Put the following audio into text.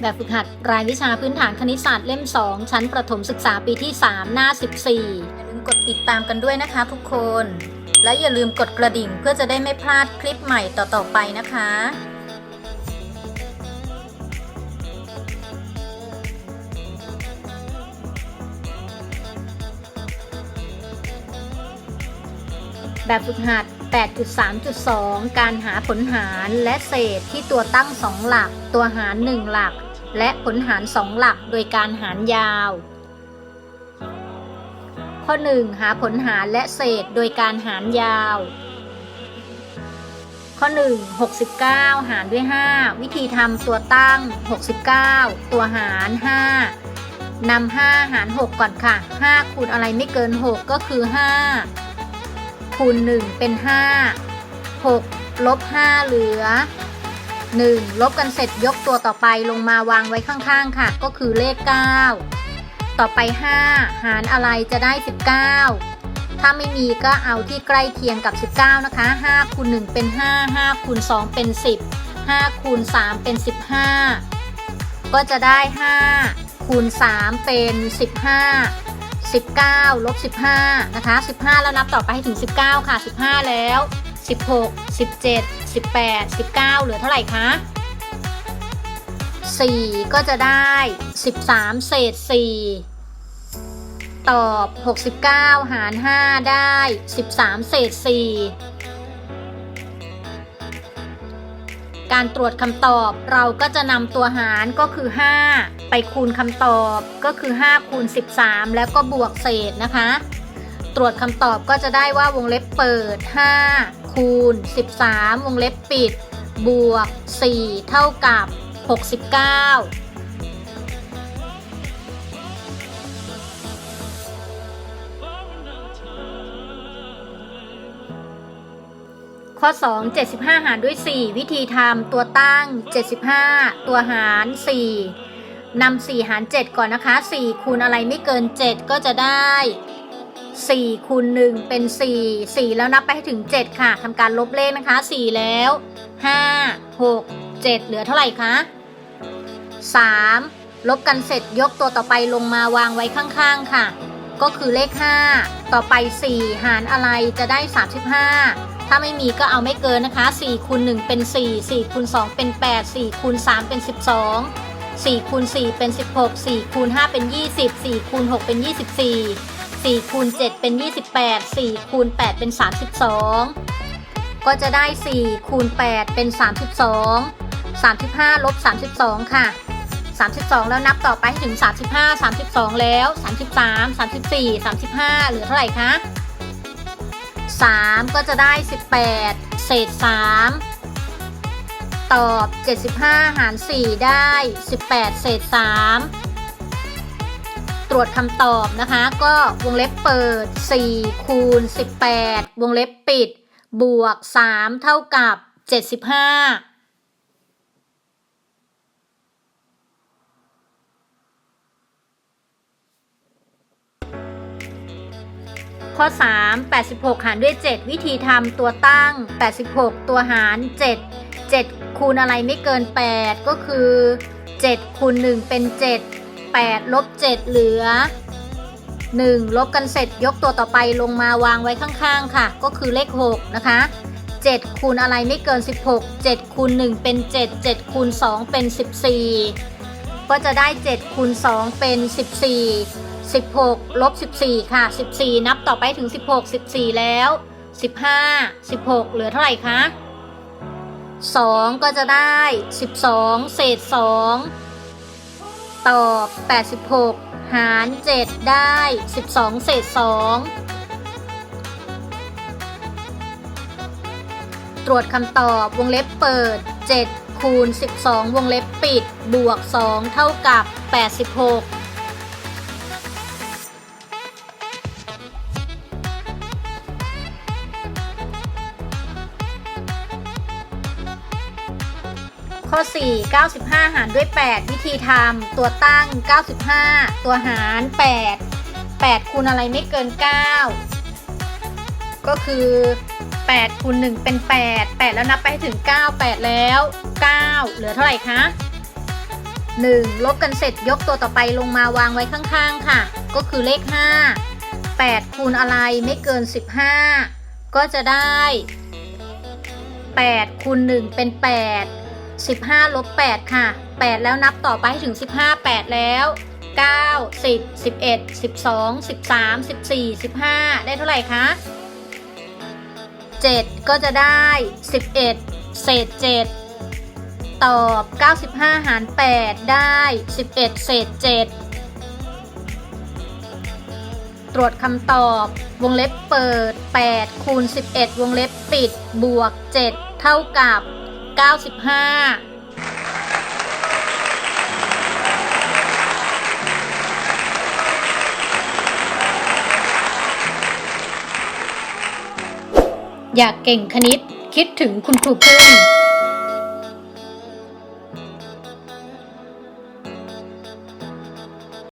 แบบฝึกหัดรายวิชาพื้นฐานคณิตศาสตร์เล่ม 2 ชั้นประถมศึกษาปีที่ 3 หน้า 14 อย่าลืมกดติดตามกันด้วยนะคะทุกคน และอย่าลืมกดกระดิ่งเพื่อจะได้ไม่พลาดคลิปใหม่ต่อๆไปนะคะแบบฝึกหัด 8.3.2 การหาผลหารและเศษที่ตัวตั้ง 2 หลัก ตัวหาร 1 หลัก และผลหาร2หลักโดยการหารยาว ข้อ 1 หาผลหารและเศษโดยการหารยาว ข้อ 1 69 หารด้วย 5 วิธีทำตัวตั้ง 69 ตัวหาร 5นำ5หาร 6 ก่อนค่ะ 5 คูณอะไรไม่เกิน 6 ก็คือ 5 คูณ 1 เป็น 5 6 ลบ 5 เหลือ 1 ลบกันเสร็จยกตัวต่อไปลงมาวางไว้ข้างๆค่ะ ก็คือเลข 9 ต่อไป 5 หารอะไรจะได้ 19 ถ้าไม่มีก็เอาที่ใกล้เคียงกับ 19 นะคะ5คูณ1เป็น 5 5คูณ2เป็น 10 5คูณ3เป็น 15 ก็จะได้ 5 คูณ 3 เป็น 15 19 ลบ 15 นะคะ 15 แล้วนับต่อไปให้ถึง 19 ค่ะ 15 แล้ว 16 17 18 19 เหลือเท่าไหร่คะ 4 ก็จะได้ 13 เศษ 4 ตอบ 69 หาร 5 ได้ 13 เศษ 4 การตรวจคำตอบเราก็จะนำตัวหารก็คือ 5 ไปคูณคำตอบก็คือ 5 คูณ 13 แล้วก็บวกเศษนะคะ รวจคำตอบก็จะได้ว่าวงเล็บเปิด 5 คูณ 13 วงเล็บปิด บวก 4 เท่ากับ 69ข้อ 2 75 หารด้วย 4 วิธีทำตัวตั้ง 75 ตัวหาร 4นำ4 หาร 7 ก่อนนะคะ 4 คูณอะไรไม่เกิน 7 ก็จะได้ 4คูณ1เป็น 4 4 แล้วนับไปให้ถึง 7 ค่ะทำการลบเลขนะคะ 4 แล้ว 5 6 7 เหลือเท่าไหร่คะ3 ลบกันเสร็จยกตัวต่อไปลงมาวางไว้ข้างๆค่ะ ก็คือเลข 5 ต่อไป 4 หารอะไรจะได้ 35 ถ้าไม่มีก็เอาไม่เกินนะคะ4คูณ1เป็น 4 4คูณ2เป็น 8 4คูณ3เป็น 12 4คูณ4เป็น 16 4คูณ5เป็น 20 4คูณ6เป็น 24 4คูณ7เป็น 28 4คูณ8เป็น 32 ก็จะได้ 4คูณ8เป็น 32 35ลบ32 ค่ะ 32 แล้วนับต่อไปถึง 35 32 แล้ว 33 34 35 เหลือเท่าไหร่คะ 3 ก็จะได้ 18 เศษ 3 ตอบ 75 หาร 4 ได้ 18 เศษ 3 ตรวจคำตอบนะคะ ก็วงเล็บเปิด 4 คูณ 18 วงเล็บปิด บวก 3 เท่ากับ 75ข้อ 3 86 หารด้วย 7 วิธีทำตัวตั้ง 86 ตัวหาร 7 7 คูณอะไรไม่เกิน 8 ก็คือ 7 คูณ 1 เป็น 7 8ลบ7เหลือ 1 ลบกันเสร็จยกตัวต่อไปลงมาวางไว้ข้างๆค่ะ ก็คือเลข 6 นะคะ 7 คูณอะไรไม่เกิน 16 7 คูณ 1 เป็น 7 7 คูณ 2 เป็น 14 ก็จะได้ 7 คูณ 2 เป็น 14 16ลบ14 ค่ะ 14 นับต่อไปถึง 16 14 แล้ว 15 16 เหลือเท่าไหร่คะ2ก็จะได้ 12 เศษ 2 ตอบ 86 หาร 7 ได้ 12 เศษ 2 ตรวจคำตอบวงเล็บเปิด 7 คูณ 12 วงเล็บปิด บวก 2 เท่ากับ 86 ข้อ 4 95 หารด้วย 8 วิธีทำตัวตั้ง 95 ตัวหาร 8 8คูณอะไรไม่เกิน 9 ก็คือ8คูณ1เป็น 8 8 แล้วนับไปถึง 9 8 แล้ว 9 เหลือเท่าไหร่คะ 1 ลบกันเสร็จยกตัวต่อไปลงมาวางไว้ข้างๆค่ะ ก็คือเลข 5 8คูณอะไรไม่เกิน 15 ก็จะได้8คูณ1เป็น 8 15ลบ8ค่ะ 8 แล้วนับต่อไปถึง 15 8 แล้ว 9 10 11 12 13 14 15 ได้เท่าไหร่คะ 7 ก็จะได้ 11 เศษ 7 ตอบ 95 หาร 8 ได้ 11 เศษ 7 ตรวจคำตอบวงเล็บเปิด 8 คูณ 11 วงเล็บปิด บวก 7 เท่ากับ 95อยากเก่งคณิตคิดถึงคุณครูพึ่ง